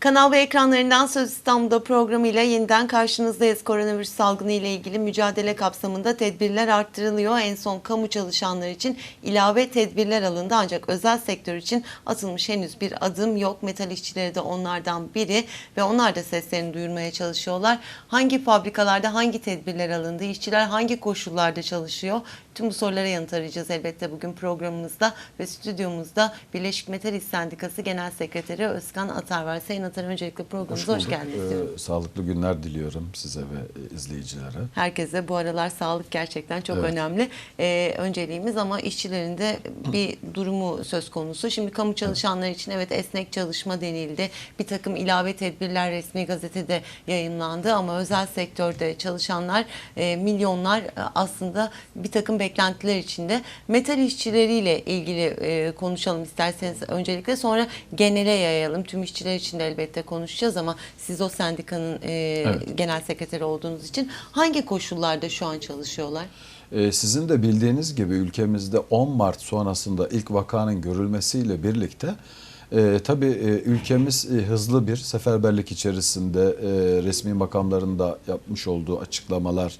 Kanal ve ekranlarından Söz İstanbul'da programıyla yeniden karşınızdayız. Koronavirüs salgını ile ilgili mücadele kapsamında tedbirler arttırılıyor. En son kamu çalışanları için ilave tedbirler alındı ancak özel sektör için atılmış henüz bir adım yok. Metal işçileri de onlardan biri ve onlar da seslerini duyurmaya çalışıyorlar. Hangi fabrikalarda hangi tedbirler alındı? İşçiler hangi koşullarda çalışıyor? Tüm bu sorulara yanıt arayacağız elbette bugün programımızda ve stüdyomuzda Birleşik Metal İş Sendikası Genel Sekreteri Özkan Atar var. Sayın Atar öncelikle programımıza hoş, bulduk. geldiniz Ee, diyorum. sağlıklı günler diliyorum size ve e, izleyicilere. Herkese bu aralar sağlık gerçekten çok Evet. önemli. Ee, önceliğimiz ama işçilerin de bir durumu söz konusu. Şimdi kamu çalışanları için evet esnek çalışma denildi. Bir takım ilave tedbirler resmi gazetede yayınlandı ama özel sektörde çalışanlar e, milyonlar e, aslında bir takım beklentiler içinde. Metal işçileriyle ilgili e, konuşalım isterseniz öncelikle sonra genele yayalım. Tüm işçiler için de elbette konuşacağız ama siz o sendikanın e, Evet. genel sekreteri olduğunuz için hangi koşullarda şu an çalışıyorlar? Ee, sizin de bildiğiniz gibi ülkemizde 10 Mart sonrasında ilk vakanın görülmesiyle birlikte e, tabii e, ülkemiz e, hızlı bir seferberlik içerisinde e, resmi makamların da yapmış olduğu açıklamalar, e,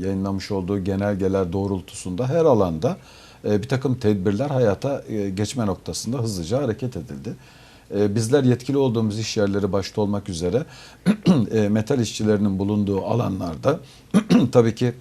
yayınlamış olduğu genelgeler doğrultusunda her alanda e, bir takım tedbirler hayata e, geçme noktasında hızlıca hareket edildi. E, Bizler yetkili olduğumuz iş yerleri başta olmak üzere e, metal işçilerinin bulunduğu alanlarda tabii ki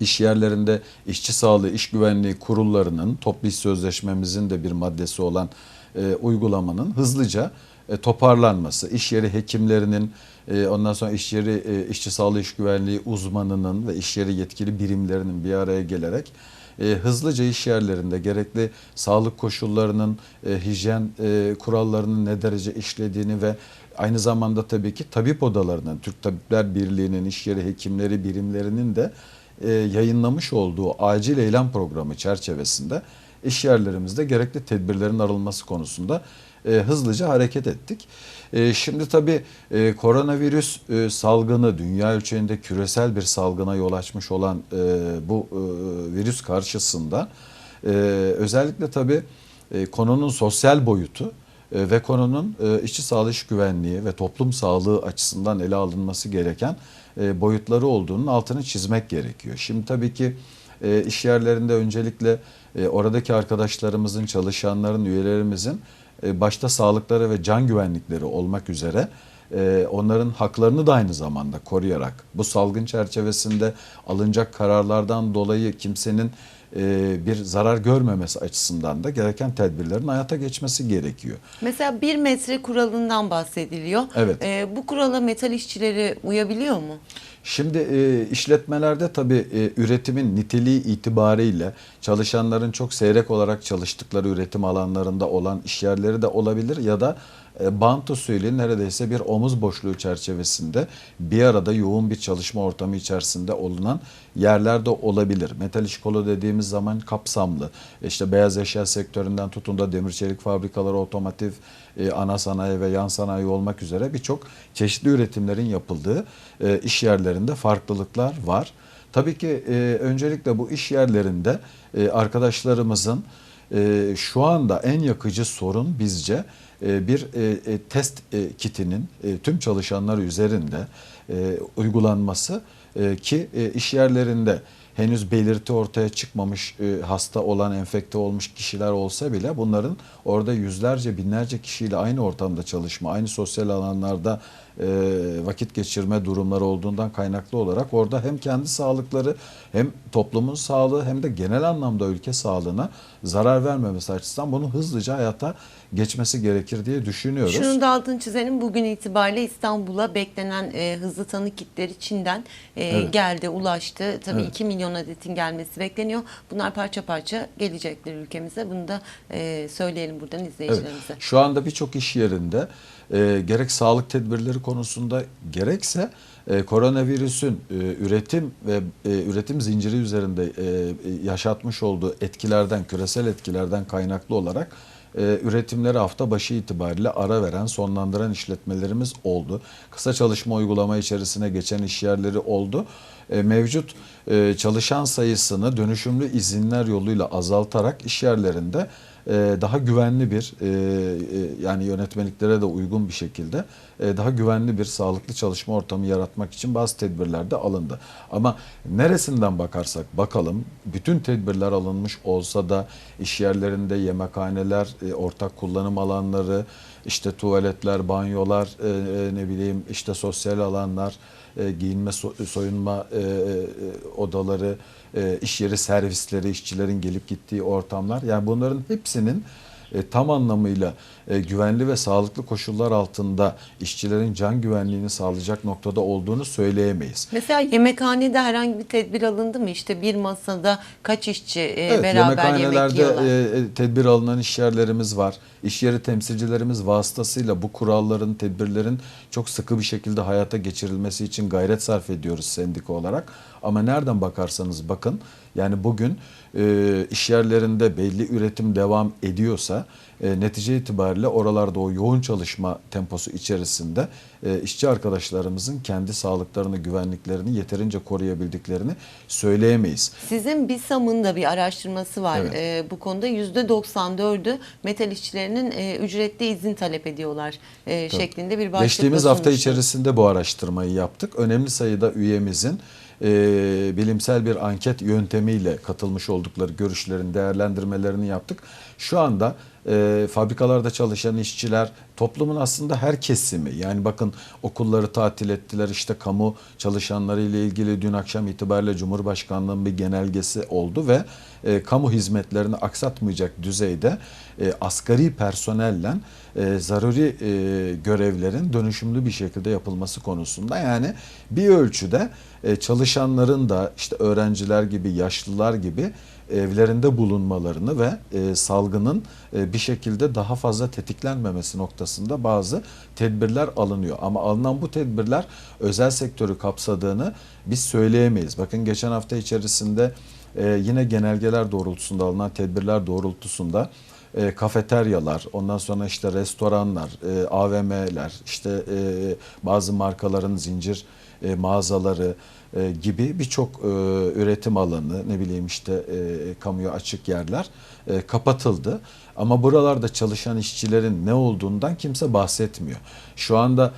iş yerlerinde işçi sağlığı, iş güvenliği kurullarının toplu iş sözleşmemizin de bir maddesi olan e, uygulamanın hızlıca e, toparlanması, iş yeri hekimlerinin, e, ondan sonra iş yeri e, işçi sağlığı, iş güvenliği uzmanının ve iş yeri yetkili birimlerinin bir araya gelerek e, hızlıca iş yerlerinde gerekli sağlık koşullarının, e, hijyen e, kurallarının ne derece işlediğini ve aynı zamanda tabii ki tabip odalarının, Türk Tabipler Birliği'nin, iş yeri hekimleri birimlerinin de e, yayınlamış olduğu acil eylem programı çerçevesinde iş yerlerimizde gerekli tedbirlerin alınması konusunda e, hızlıca hareket ettik. E, şimdi tabii e, koronavirüs e, salgını dünya ölçeğinde küresel bir salgına yol açmış olan e, bu e, virüs karşısında e, özellikle tabii e, konunun sosyal boyutu e, ve konunun e, işçi sağlığı iş güvenliği ve toplum sağlığı açısından ele alınması gereken e, boyutları olduğunun altını çizmek gerekiyor. Şimdi tabii ki iş yerlerinde öncelikle oradaki arkadaşlarımızın, çalışanların, üyelerimizin başta sağlıkları ve can güvenlikleri olmak üzere e, onların haklarını da aynı zamanda koruyarak bu salgın çerçevesinde alınacak kararlardan dolayı kimsenin e, bir zarar görmemesi açısından da gereken tedbirlerin hayata geçmesi gerekiyor. Mesela bir metre kuralından bahsediliyor. Evet. Ee, bu kurala metal işçileri uyabiliyor mu? Şimdi e, işletmelerde tabii e, üretimin niteliği itibariyle çalışanların çok seyrek olarak çalıştıkları üretim alanlarında olan iş yerleri de olabilir ya da e, bant usulü neredeyse bir omuz boşluğu çerçevesinde bir arada yoğun bir çalışma ortamı içerisinde olunan yerlerde olabilir. Metal iş kolu dediğimiz zaman kapsamlı. İşte beyaz eşya sektöründen tutun da demir çelik fabrikaları, otomotiv, e, ana sanayi ve yan sanayi olmak üzere birçok çeşitli üretimlerin yapıldığı e, iş yerlerinde farklılıklar var. Tabii ki e, öncelikle bu iş yerlerinde e, arkadaşlarımızın e, şu anda en yakıcı sorun bizce e, bir e, e, test kitinin tüm çalışanlar üzerinde uygulanması ki iş yerlerinde henüz belirti ortaya çıkmamış hasta olan enfekte olmuş kişiler olsa bile bunların orada yüzlerce binlerce kişiyle aynı ortamda çalışma, aynı sosyal alanlarda vakit geçirme durumları olduğundan kaynaklı olarak orada hem kendi sağlıkları hem toplumun sağlığı hem de genel anlamda ülke sağlığına zarar vermemesi açısından bunu hızlıca hayata geçmesi gerekir diye düşünüyoruz. Şunun da altını çizelim. Bugün itibariyle İstanbul'a beklenen e, hızlı tanı kitleri Çin'den e, Evet. geldi, ulaştı. Tabii Evet. 2 milyon adetin gelmesi bekleniyor. Bunlar parça parça gelecektir ülkemize. Bunu da e, söyleyelim buradan Evet. izleyicilerimize. Şu anda birçok iş yerinde e, gerek sağlık tedbirleri konusunda gerekse e, koronavirüsün e, üretim ve e, üretim zinciri üzerinde e, yaşatmış olduğu etkilerden, küresel etkilerden kaynaklı olarak e, üretimleri hafta başı itibariyle ara veren, sonlandıran işletmelerimiz oldu. Kısa çalışma uygulama içerisine geçen iş yerleri oldu. E, mevcut e, çalışan sayısını dönüşümlü izinler yoluyla azaltarak iş yerlerinde daha güvenli bir e, e, yani yönetmeliklere de uygun bir şekilde e, daha güvenli bir sağlıklı çalışma ortamı yaratmak için bazı tedbirler de alındı. Ama neresinden bakarsak bakalım bütün tedbirler alınmış olsa da iş yerlerinde yemekhaneler, e, ortak kullanım alanları, işte tuvaletler, banyolar, e, e, ne bileyim işte sosyal alanlar, e, giyinme, so- soyunma e, e, odaları, e, iş yeri servisleri, işçilerin gelip gittiği ortamlar. Yani bunların hepsinin e, tam anlamıyla e, güvenli ve sağlıklı koşullar altında işçilerin can güvenliğini sağlayacak noktada olduğunu söyleyemeyiz. Mesela yemekhanede herhangi bir tedbir alındı mı? İşte bir masada kaç işçi e, Evet, beraber yemek yiyorlar? e, e, tedbir alınan iş yerlerimiz var. İş yeri temsilcilerimiz vasıtasıyla bu kuralların, tedbirlerin çok sıkı bir şekilde hayata geçirilmesi için gayret sarf ediyoruz sendika olarak. Ama nereden bakarsanız bakın yani bugün e, iş yerlerinde belli üretim devam ediyorsa e, netice itibariyle oralarda o yoğun çalışma temposu içerisinde e, işçi arkadaşlarımızın kendi sağlıklarını, güvenliklerini yeterince koruyabildiklerini söyleyemeyiz. Sizin BİSAM'ın da bir araştırması var Evet. e, bu konuda. %94'ü metal işçilerinin e, ücretli izin talep ediyorlar e, şeklinde bir başlıkla Geçtiğimiz hafta içerisinde bu araştırmayı yaptık. Önemli sayıda üyemizin e, bilimsel bir anket yöntemiyle katılmış oldukları görüşlerin değerlendirmelerini yaptık. Şu anda e, fabrikalarda çalışan işçiler toplumun aslında her kesimi yani bakın okulları tatil ettiler işte kamu çalışanları ile ilgili dün akşam itibariyle Cumhurbaşkanlığı'nın bir genelgesi oldu ve e, kamu hizmetlerini aksatmayacak düzeyde e, asgari personelle e, zaruri e, görevlerin dönüşümlü bir şekilde yapılması konusunda yani bir ölçüde e, çalışanların da işte öğrenciler gibi yaşlılar gibi evlerinde bulunmalarını ve e, salgının e, bir şekilde daha fazla tetiklenmemesi noktasında bazı tedbirler alınıyor. Ama alınan bu tedbirler özel sektörü kapsadığını biz söyleyemeyiz. Bakın geçen hafta içerisinde e, yine genelgeler doğrultusunda alınan tedbirler doğrultusunda kafeteryalar, ondan sonra işte restoranlar, AVM'ler, işte bazı markaların zincir e, mağazaları e, gibi birçok e, üretim alanı, ne bileyim işte e, kamuya açık yerler kapatıldı. Ama buralarda çalışan işçilerin ne olduğundan kimse bahsetmiyor. Şu anda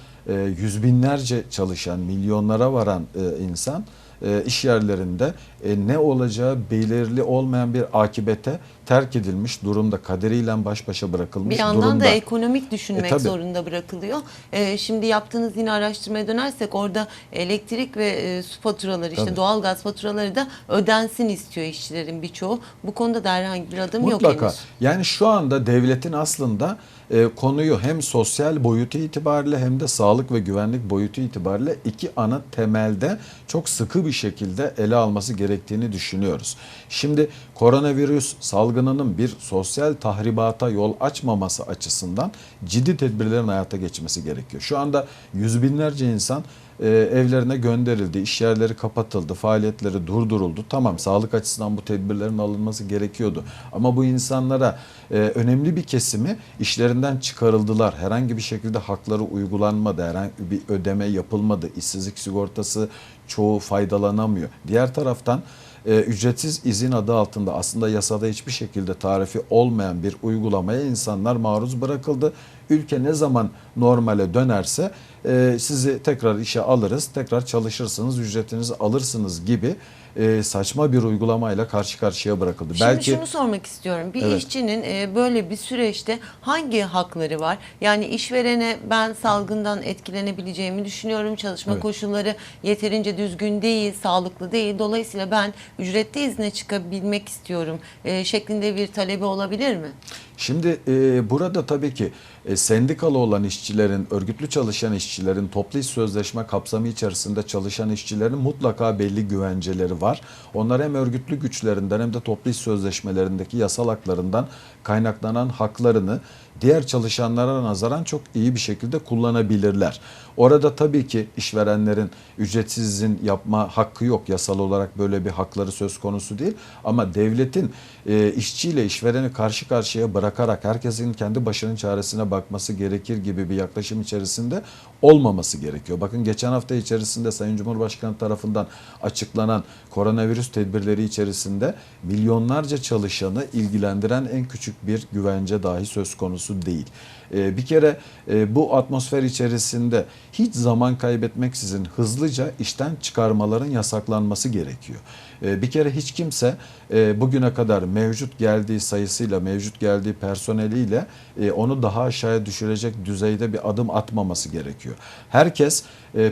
yüz binlerce çalışan, milyonlara varan e, insan e, iş yerlerinde e, ne olacağı belirli olmayan bir akibete terk edilmiş durumda, kaderiyle baş başa bırakılmış Bir yandan durumda. da ekonomik düşünmek E, zorunda bırakılıyor. E, şimdi yaptığınız yine araştırmaya dönersek orada elektrik ve e, su faturaları işte Tabii. doğalgaz faturaları da ödensin istiyor işçilerin birçoğu. Bu konuda da herhangi bir adım yok Mutlaka. henüz. Yani şu anda devletin aslında e, konuyu hem sosyal boyutu itibariyle hem de sağlık ve güvenlik boyutu itibariyle iki ana temelde çok sıkı bir şekilde ele alması gerektiğini düşünüyoruz. Şimdi koronavirüs salgınının bir sosyal tahribata yol açmaması açısından ciddi tedbirlerin hayata geçmesi gerekiyor. Şu anda yüz binlerce insan e, evlerine gönderildi, iş yerleri kapatıldı, faaliyetleri durduruldu. Tamam sağlık açısından bu tedbirlerin alınması gerekiyordu. Ama bu insanlara e, önemli bir kesimi işlerinden çıkarıldılar. Herhangi bir şekilde hakları uygulanmadı, herhangi bir ödeme yapılmadı. İşsizlik sigortası çoğu faydalanamıyor. Diğer taraftan e, ücretsiz izin adı altında aslında yasada hiçbir şekilde tarifi olmayan bir uygulamaya insanlar maruz bırakıldı. Ülke ne zaman normale dönerse e, sizi tekrar işe alırız, tekrar çalışırsınız, ücretinizi alırsınız gibi e, saçma bir uygulamayla karşı karşıya bırakıldı. Şimdi Belki şunu sormak istiyorum. Bir Evet. işçinin e, böyle bir süreçte hangi hakları var? Yani işverene ben salgından etkilenebileceğimi düşünüyorum. Çalışma Evet. koşulları yeterince düzgün değil, sağlıklı değil. Dolayısıyla ben ücretli izne çıkabilmek istiyorum e, şeklinde bir talebi olabilir mi? Şimdi e, burada tabii ki e, sendikalı olan işçilerin, örgütlü çalışan işçilerin, toplu iş sözleşme kapsamı içerisinde çalışan işçilerin mutlaka belli güvenceleri var. Onlar hem örgütlü güçlerinden hem de toplu iş sözleşmelerindeki yasal haklarından kaynaklanan haklarını diğer çalışanlara nazaran çok iyi bir şekilde kullanabilirler. Orada tabii ki işverenlerin ücretsiz izin yapma hakkı yok. Yasal olarak böyle bir hakları söz konusu değil. Ama devletin e, işçiyle işvereni karşı karşıya bırakarak herkesin kendi başının çaresine bakması gerekir gibi bir yaklaşım içerisinde olmaması gerekiyor. Bakın geçen hafta içerisinde Sayın Cumhurbaşkanı tarafından açıklanan koronavirüs tedbirleri içerisinde milyonlarca çalışanı ilgilendiren en küçük bir güvence dahi söz konusu değil. Ee, bir kere e, bu atmosfer içerisinde hiç zaman kaybetmeksizin hızlıca işten çıkarmaların yasaklanması gerekiyor. Ee, bir kere hiç kimse e, bugüne kadar mevcut geldiği sayısıyla, mevcut geldiği personeliyle e, onu daha aşağıya düşürecek düzeyde bir adım atmaması gerekiyor. Herkes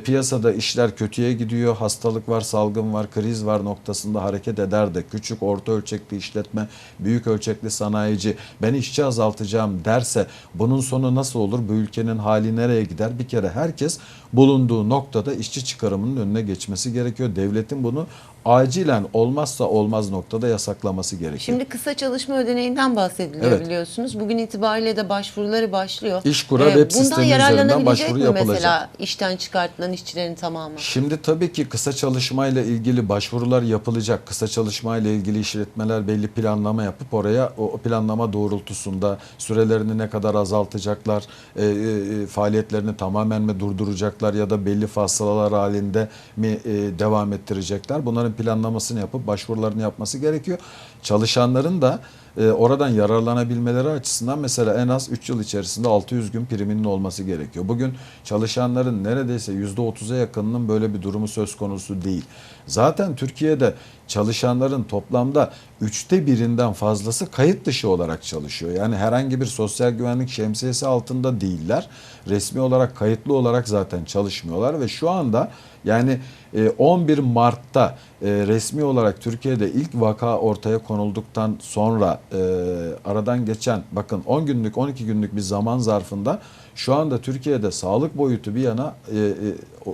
piyasada işler kötüye gidiyor, hastalık var, salgın var, kriz var noktasında hareket eder de küçük, orta ölçekli işletme, büyük ölçekli sanayici ben işçi azaltacağım derse bunun sonu nasıl olur? Bu ülkenin hali nereye gider? Bir kere herkes bulunduğu noktada işçi çıkarımının önüne geçmesi gerekiyor. Devletin bunu acilen olmazsa olmaz noktada yasaklaması gerekiyor. Şimdi kısa çalışma ödeneğinden bahsediliyor Evet. biliyorsunuz. Bugün itibariyle de başvuruları başlıyor. İşkur'a Ee, web sistemi Bundan üzerinden başvuru mi yapılacak. mesela işten çıkartılan işçilerin tamamı? Şimdi tabii ki kısa çalışmayla ilgili başvurular yapılacak. Kısa çalışmayla ilgili işletmeler belli planlama yapıp oraya o planlama doğrultusunda sürelerini ne kadar azaltacaklar, e, e, faaliyetlerini tamamen mi durduracaklar ya da belli fasılalar halinde mi e, devam ettirecekler? Bunların planlamasını yapıp başvurularını yapması gerekiyor. Çalışanların da e, oradan yararlanabilmeleri açısından mesela en az 3 yıl içerisinde 600 gün priminin olması gerekiyor. Bugün çalışanların neredeyse %30'a yakınının böyle bir durumu söz konusu değil. Zaten Türkiye'de çalışanların toplamda üçte birinden fazlası kayıt dışı olarak çalışıyor. Yani herhangi bir sosyal güvenlik şemsiyesi altında değiller. Resmi olarak kayıtlı olarak zaten çalışmıyorlar ve şu anda yani e, 11 Mart'ta e, resmi olarak Türkiye'de ilk vaka ortaya konulduktan sonra e, aradan geçen bakın 10 günlük 12 günlük bir zaman zarfında şu anda Türkiye'de sağlık boyutu bir yana e, e,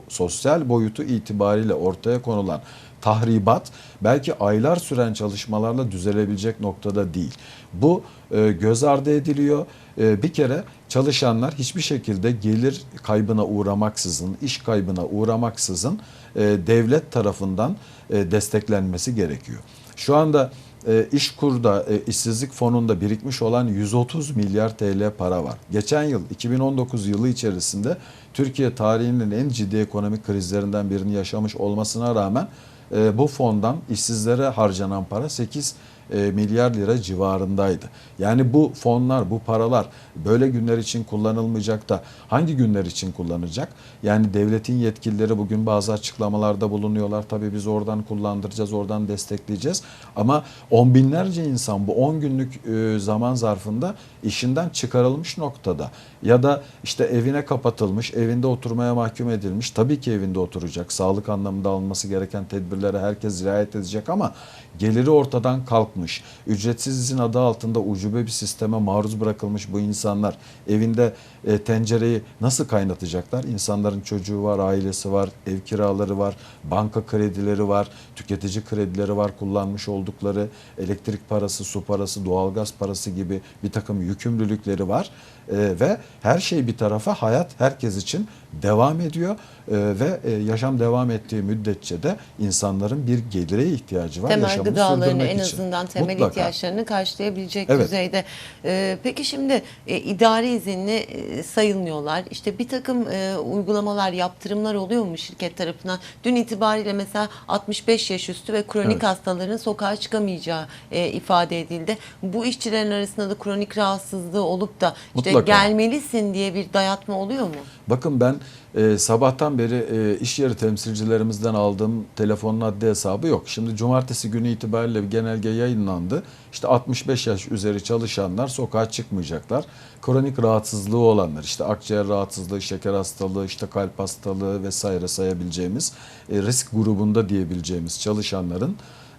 sosyal boyutu itibariyle ortaya konulan tahribat belki aylar süren çalışmalarla düzelebilecek noktada değil. Bu e, göz ardı ediliyor. E, bir kere çalışanlar hiçbir şekilde gelir kaybına uğramaksızın, iş kaybına uğramaksızın e, devlet tarafından e, desteklenmesi gerekiyor. Şu anda e, İşkur'da, e, işsizlik fonunda birikmiş olan 130 milyar TL para var. Geçen yıl 2019 yılı içerisinde Türkiye tarihinin en ciddi ekonomik krizlerinden birini yaşamış olmasına rağmen bu fondan işsizlere harcanan para 8 e, milyar lira civarındaydı. Yani bu fonlar, bu paralar böyle günler için kullanılmayacak da hangi günler için kullanacak? Yani devletin yetkilileri bugün bazı açıklamalarda bulunuyorlar. Tabii biz oradan kullandıracağız, oradan destekleyeceğiz. Ama on binlerce insan bu 10 günlük e, zaman zarfında işinden çıkarılmış noktada. Ya da işte evine kapatılmış, evinde oturmaya mahkum edilmiş. Tabii ki evinde oturacak. Sağlık anlamında alınması gereken tedbirlere herkes riayet edecek ama geliri ortadan kalkmış. Ücretsiz izin adı altında ucube bir sisteme maruz bırakılmış bu insanlar evinde e, tencereyi nasıl kaynatacaklar? İnsanların çocuğu var, ailesi var, ev kiraları var, banka kredileri var, tüketici kredileri var, kullanmış oldukları elektrik parası, su parası, doğalgaz parası gibi bir takım yükümlülükleri var. E, ve her şey bir tarafa hayat herkes için devam ediyor E, ve e, yaşam devam ettiği müddetçe de insanların bir gelire ihtiyacı var. temel yaşamını gıdalarını en için. azından temel Mutlaka. ihtiyaçlarını karşılayabilecek Evet. düzeyde. Ee, peki şimdi e, idari izinli e, sayılmıyorlar. İşte bir takım e, uygulamalar, yaptırımlar oluyor mu şirket tarafından? Dün itibariyle mesela 65 yaş üstü ve kronik Evet. hastaların sokağa çıkamayacağı e, ifade edildi. Bu işçilerin arasında da kronik rahatsızlığı olup da işte Mutlaka. gelmelisin diye bir dayatma oluyor mu? Bakın ben e, sabahtan beri e, iş yeri temsilcilerimizden aldığım telefonun adli hesabı yok. Şimdi cumartesi günü itibariyle bir genelge yayınlandı. İşte 65 yaş üzeri çalışanlar sokağa çıkmayacaklar. Kronik rahatsızlığı olanlar işte akciğer rahatsızlığı, şeker hastalığı, işte kalp hastalığı vesaire sayabileceğimiz e, risk grubunda diyebileceğimiz çalışanların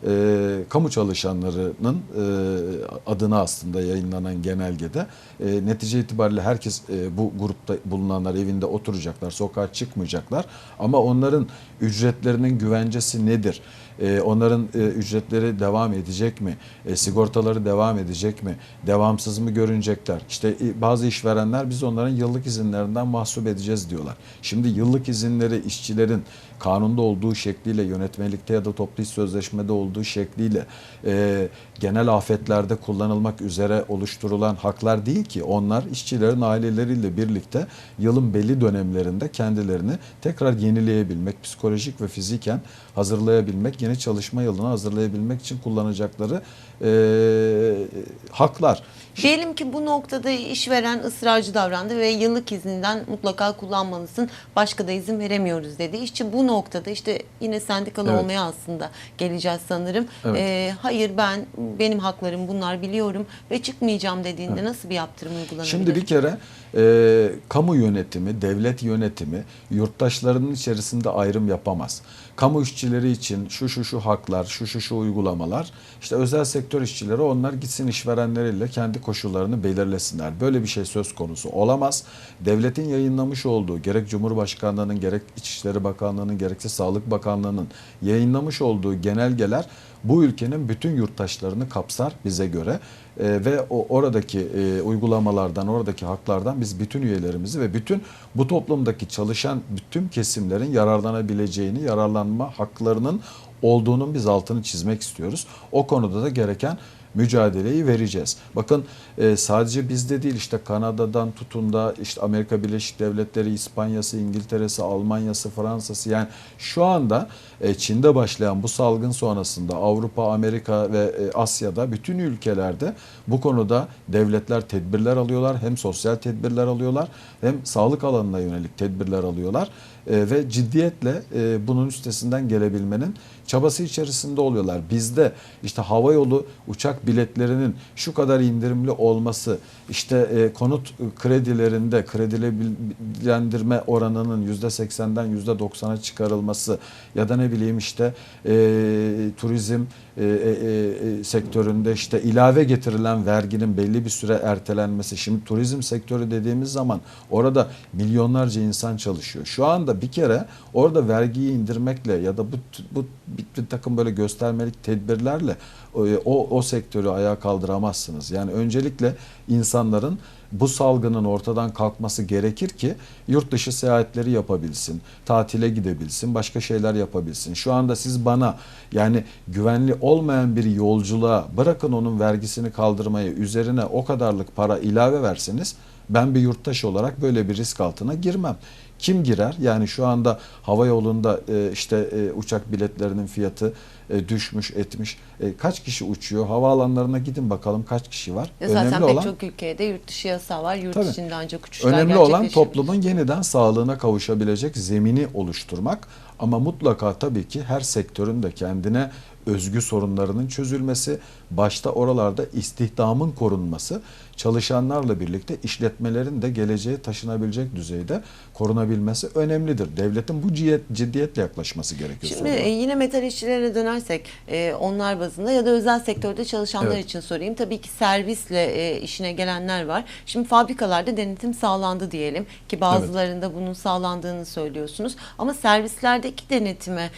e, kamu çalışanlarının e, adına aslında yayınlanan genelgede e, netice itibariyle herkes e, bu grupta bulunanlar evinde oturacaklar, sokağa çıkmayacaklar ama onların ücretlerinin güvencesi nedir? E, onların e, ücretleri devam edecek mi? E, sigortaları devam edecek mi? Devamsız mı görünecekler? İşte e, bazı işverenler biz onların yıllık izinlerinden mahsup edeceğiz diyorlar. Şimdi yıllık izinleri işçilerin kanunda olduğu şekliyle yönetmelikte ya da toplu iş sözleşmede olduğu şekliyle e, genel afetlerde kullanılmak üzere oluşturulan haklar değil ki onlar işçilerin aileleriyle birlikte yılın belli dönemlerinde kendilerini tekrar yenileyebilmek, psikolojik ve fiziken hazırlayabilmek, yeni çalışma yılını hazırlayabilmek için kullanacakları e, haklar. Diyelim ki bu noktada işveren ısrarcı davrandı ve yıllık izinden mutlaka kullanmalısın. Başka da izin veremiyoruz dedi. İşçi bu noktada işte yine sendikalı Evet. olmaya aslında geleceğiz sanırım. Evet. Ee, hayır ben benim haklarım bunlar biliyorum ve çıkmayacağım dediğinde nasıl bir yaptırım uygulanabilir? Şimdi bir kere e, kamu yönetimi, devlet yönetimi yurttaşlarının içerisinde ayrım yapamaz. Kamu işçileri için şu şu şu haklar, şu şu şu uygulamalar, işte özel sektör işçileri onlar gitsin işverenleriyle kendi koşullarını belirlesinler. Böyle bir şey söz konusu olamaz. Devletin yayınlamış olduğu gerek Cumhurbaşkanlığının gerek İçişleri Bakanlığı'nın gerekse Sağlık Bakanlığı'nın yayınlamış olduğu genelgeler bu ülkenin bütün yurttaşlarını kapsar bize göre E, ve o oradaki e, uygulamalardan, oradaki haklardan biz bütün üyelerimizi ve bütün bu toplumdaki çalışan bütün kesimlerin yararlanabileceğini, yararlanma haklarının olduğunun biz altını çizmek istiyoruz. O konuda da gereken mücadeleyi vereceğiz. Bakın e, sadece bizde değil işte Kanada'dan tutun da işte Amerika Birleşik Devletleri, İspanya'sı, İngiltere'si, Almanya'sı, Fransa'sı yani şu anda e, Çin'de başlayan bu salgın sonrasında Avrupa, Amerika ve e, Asya'da bütün ülkelerde bu konuda devletler tedbirler alıyorlar. Hem sosyal tedbirler alıyorlar hem sağlık alanına yönelik tedbirler alıyorlar. E, ve ciddiyetle e, bunun üstesinden gelebilmenin çabası içerisinde oluyorlar. Bizde işte hava yolu uçak biletlerinin şu kadar indirimli olması, işte e, konut kredilerinde kredilendirme oranının %80'den %90'a çıkarılması ya da ne bileyim işte e, turizm sektöründe işte ilave getirilen verginin belli bir süre ertelenmesi. Şimdi turizm sektörü dediğimiz zaman orada milyonlarca insan çalışıyor. Şu anda bir kere orada vergiyi indirmekle ya da bu bu bir, takım böyle göstermelik tedbirlerle o, o, o sektörü ayağa kaldıramazsınız. Yani öncelikle insanların bu salgının ortadan kalkması gerekir ki yurt dışı seyahatleri yapabilsin, tatile gidebilsin, başka şeyler yapabilsin. Şu anda siz bana yani güvenli olmayan bir yolculuğa bırakın onun vergisini kaldırmayı üzerine o kadarlık para ilave verseniz ben bir yurttaş olarak böyle bir risk altına girmem. Kim girer? Yani şu anda hava yolunda e, işte e, uçak biletlerinin fiyatı e, düşmüş etmiş. E, kaç kişi uçuyor? Havaalanlarına gidin bakalım kaç kişi var. Ya zaten Önemli pek olan çok ülkede yurt dışı yasağı var. Yurt Tabii. içinde ancak uçuşlar Önemli olan toplumun yeniden sağlığına kavuşabilecek zemini oluşturmak ama mutlaka tabii ki her sektörün de kendine özgü sorunlarının çözülmesi, başta oralarda istihdamın korunması, çalışanlarla birlikte işletmelerin de geleceğe taşınabilecek düzeyde korunabilmesi önemlidir. Devletin bu ciddiyet, ciddiyetle yaklaşması gerekiyor. Şimdi soruna. e, yine metal işçilerine dönersek e, onlar bazında ya da özel sektörde çalışanlar Evet. için sorayım. Tabii ki servisle e, işine gelenler var. Şimdi fabrikalarda denetim sağlandı diyelim ki bazılarında bunun sağlandığını söylüyorsunuz. Ama servislerdeki denetime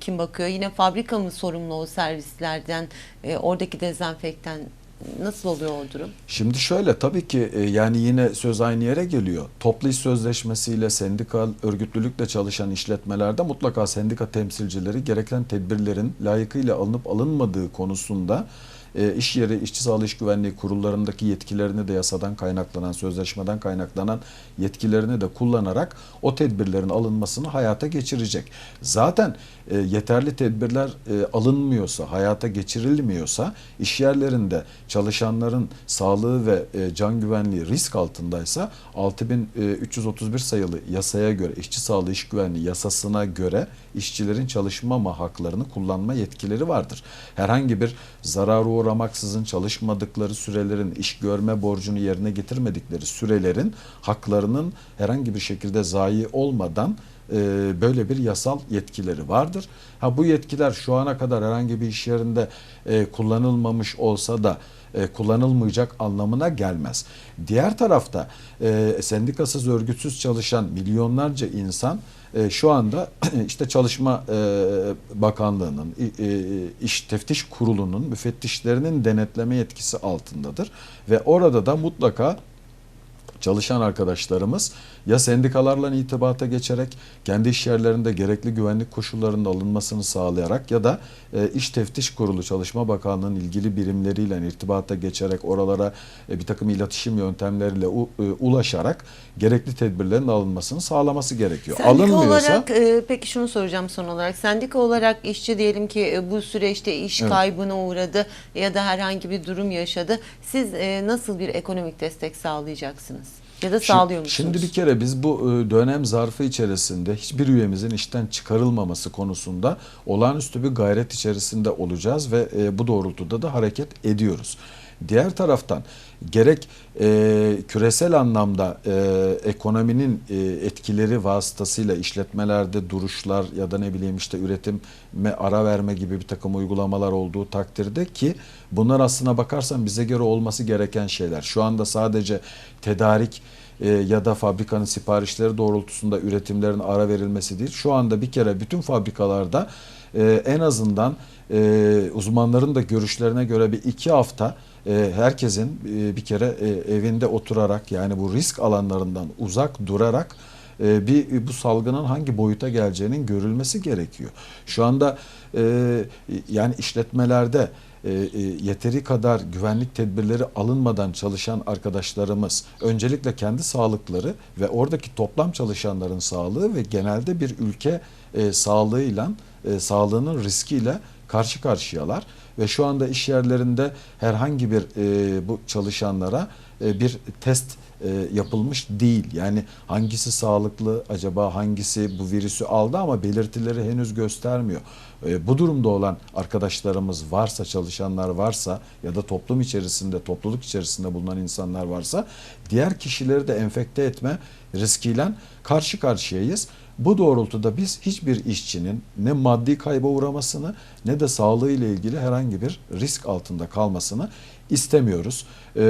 kim bakıyor? Yine fabrika mı sorumlu o servislerden? E, oradaki dezenfektan nasıl oluyor o durum? Şimdi şöyle tabii ki e, yani yine söz aynı yere geliyor. Toplu iş sözleşmesiyle sendikal örgütlülükle çalışan işletmelerde mutlaka sendika temsilcileri gereken tedbirlerin layıkıyla alınıp alınmadığı konusunda e, iş yeri işçi sağlığı iş güvenliği kurullarındaki yetkilerini de yasadan kaynaklanan, sözleşmeden kaynaklanan yetkilerini de kullanarak o tedbirlerin alınmasını hayata geçirecek. Zaten e, yeterli tedbirler e, alınmıyorsa, hayata geçirilmiyorsa iş yerlerinde çalışanların sağlığı ve e, can güvenliği risk altındaysa 6331 sayılı yasaya göre işçi sağlığı iş güvenliği yasasına göre işçilerin çalışma haklarını kullanma yetkileri vardır. Herhangi bir zarara uğramaksızın çalışmadıkları sürelerin iş görme borcunu yerine getirmedikleri sürelerin haklarının herhangi bir şekilde zayi olmadan e, böyle bir yasal yetkileri vardır. Ha bu yetkiler şu ana kadar herhangi bir iş yerinde e, kullanılmamış olsa da e, kullanılmayacak anlamına gelmez. Diğer tarafta e, sendikasız örgütsüz çalışan milyonlarca insan e, şu anda işte Çalışma e, Bakanlığı'nın, e, iş teftiş kurulunun müfettişlerinin denetleme yetkisi altındadır. Ve orada da mutlaka çalışan arkadaşlarımız ya sendikalarla itibata geçerek kendi iş yerlerinde gerekli güvenlik koşullarının alınmasını sağlayarak ya da e, İş Teftiş Kurulu Çalışma Bakanlığı'nın ilgili birimleriyle irtibata geçerek oralara e, bir takım iletişim yöntemleriyle u- e, ulaşarak gerekli tedbirlerin alınmasını sağlaması gerekiyor. Sendika Alınmıyorsa olarak e, peki şunu soracağım son olarak. Sendika olarak işçi diyelim ki e, bu süreçte iş Evet. kaybına uğradı ya da herhangi bir durum yaşadı. Siz e, nasıl bir ekonomik destek sağlayacaksınız? Ya da sağlıyor musunuz? Şimdi bir kere biz bu e, dönem zarfı içerisinde hiçbir üyemizin işten çıkarılmaması konusunda olağanüstü bir gayret içerisinde olacağız ve e, bu doğrultuda da hareket ediyoruz. Diğer taraftan gerek e, küresel anlamda e, ekonominin e, etkileri vasıtasıyla işletmelerde duruşlar ya da ne bileyim işte üretime ara verme gibi bir takım uygulamalar olduğu takdirde ki bunlar aslına bakarsan bize göre olması gereken şeyler. Şu anda sadece tedarik e, ya da fabrikanın siparişleri doğrultusunda üretimlerin ara verilmesi değil. Şu anda bir kere bütün fabrikalarda e, en azından e, uzmanların da görüşlerine göre bir iki hafta e, herkesin e, bir kere e, evinde oturarak yani bu risk alanlarından uzak durarak e, bir bu salgının hangi boyuta geleceğinin görülmesi gerekiyor. Şu anda yani işletmelerde yeteri kadar güvenlik tedbirleri alınmadan çalışan arkadaşlarımız öncelikle kendi sağlıkları ve oradaki toplam çalışanların sağlığı ve genelde bir ülke e, sağlığıyla e, sağlığının riskiyle karşı karşıyalar ve şu anda iş yerlerinde herhangi bir e, bu çalışanlara e, bir test e, yapılmış değil. Yani hangisi sağlıklı acaba hangisi bu virüsü aldı ama belirtileri henüz göstermiyor. E, bu durumda olan arkadaşlarımız varsa, çalışanlar varsa ya da toplum içerisinde, topluluk içerisinde bulunan insanlar varsa diğer kişileri de enfekte etme riskiyle karşı karşıyayız. Bu doğrultuda biz hiçbir işçinin ne maddi kayba uğramasını ne de sağlığı ile ilgili herhangi bir risk altında kalmasını istemiyoruz. Ee,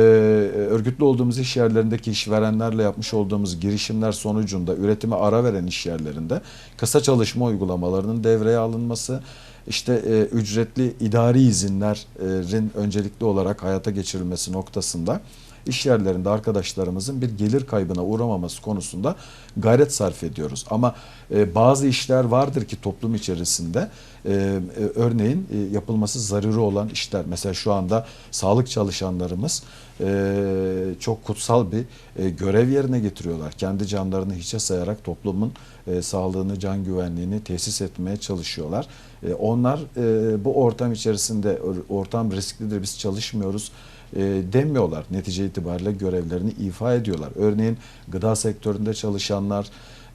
örgütlü olduğumuz iş yerlerindeki işverenlerle yapmış olduğumuz girişimler sonucunda üretime ara veren iş yerlerinde kısa çalışma uygulamalarının devreye alınması, işte e, ücretli idari izinlerin öncelikli olarak hayata geçirilmesi noktasında iş yerlerinde arkadaşlarımızın bir gelir kaybına uğramaması konusunda gayret sarf ediyoruz. Ama e, bazı işler vardır ki toplum içerisinde e, e, örneğin e, yapılması zaruri olan işler. Mesela şu anda sağlık çalışanlarımız e, çok kutsal bir e, görev yerine getiriyorlar. Kendi canlarını hiçe sayarak toplumun e, sağlığını, can güvenliğini tesis etmeye çalışıyorlar. E, onlar e, bu ortam içerisinde ortam risklidir biz çalışmıyoruz e, demiyorlar. Netice itibariyle görevlerini ifa ediyorlar. Örneğin gıda sektöründe çalışanlar,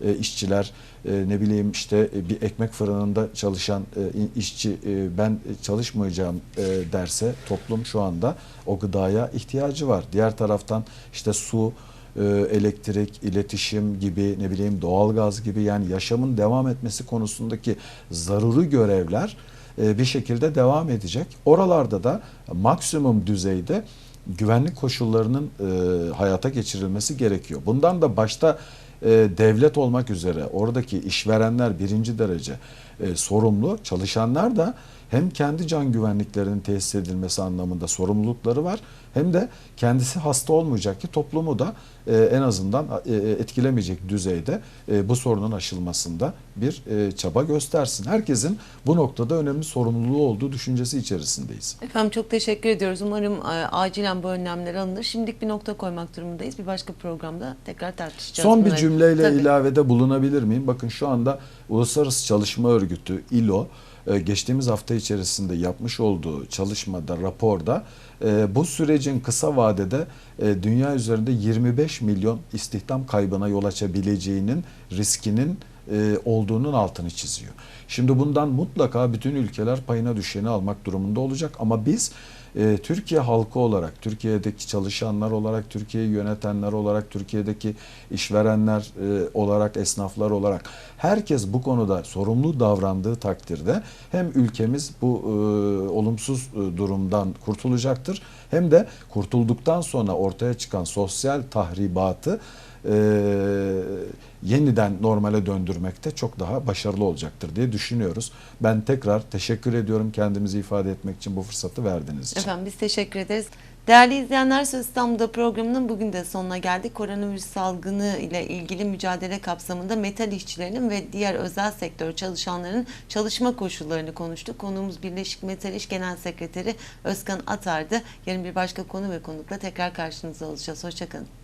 e, işçiler, e, ne bileyim işte e, bir ekmek fırınında çalışan e, işçi e, ben çalışmayacağım e, derse toplum şu anda o gıdaya ihtiyacı var. Diğer taraftan işte su, e, elektrik, iletişim gibi ne bileyim doğalgaz gibi yani yaşamın devam etmesi konusundaki zaruri görevler bir şekilde devam edecek. Oralarda da maksimum düzeyde güvenlik koşullarının e, hayata geçirilmesi gerekiyor. Bundan da başta e, devlet olmak üzere oradaki işverenler birinci derece e, sorumlu, çalışanlar da hem kendi can güvenliklerinin tesis edilmesi anlamında sorumlulukları var hem de kendisi hasta olmayacak ki toplumu da e, en azından e, etkilemeyecek düzeyde e, bu sorunun aşılmasında bir e, çaba göstersin. Herkesin bu noktada önemli sorumluluğu olduğu düşüncesi içerisindeyiz. Efendim çok teşekkür ediyoruz. Umarım e, acilen bu önlemler alınır. Şimdilik bir nokta koymak durumundayız. Bir başka programda tekrar tartışacağız. Son bir bunları. cümleyle Tabii. ilavede bulunabilir miyim? Bakın şu anda Uluslararası Çalışma Örgütü ILO e, geçtiğimiz hafta içerisinde yapmış olduğu çalışmada, raporda e, bu sürecin kısa vadede e, dünya üzerinde 25 milyon istihdam kaybına yol açabileceğinin riskinin e, olduğunun altını çiziyor. Şimdi bundan mutlaka bütün ülkeler payına düşeni almak durumunda olacak ama biz e, Türkiye halkı olarak, Türkiye'deki çalışanlar olarak, Türkiye'yi yönetenler olarak, Türkiye'deki işverenler e, olarak, esnaflar olarak herkes bu konuda sorumlu davrandığı takdirde hem ülkemiz bu e, olumsuz e, durumdan kurtulacaktır hem de kurtulduktan sonra ortaya çıkan sosyal tahribatı e, yeniden normale döndürmekte çok daha başarılı olacaktır diye düşünüyoruz. Ben tekrar teşekkür ediyorum kendimizi ifade etmek için bu fırsatı verdiğiniz için. Efendim biz teşekkür ederiz. Değerli izleyenler Söz İstanbul'da programının bugün de sonuna geldik. Koronavirüs salgını ile ilgili mücadele kapsamında metal işçilerinin ve diğer özel sektör çalışanlarının çalışma koşullarını konuştuk. Konuğumuz Birleşik Metal İş Genel Sekreteri Özkan Atar'dı. Yarın bir başka konu ve konukla tekrar karşınızda olacağız. Hoşçakalın.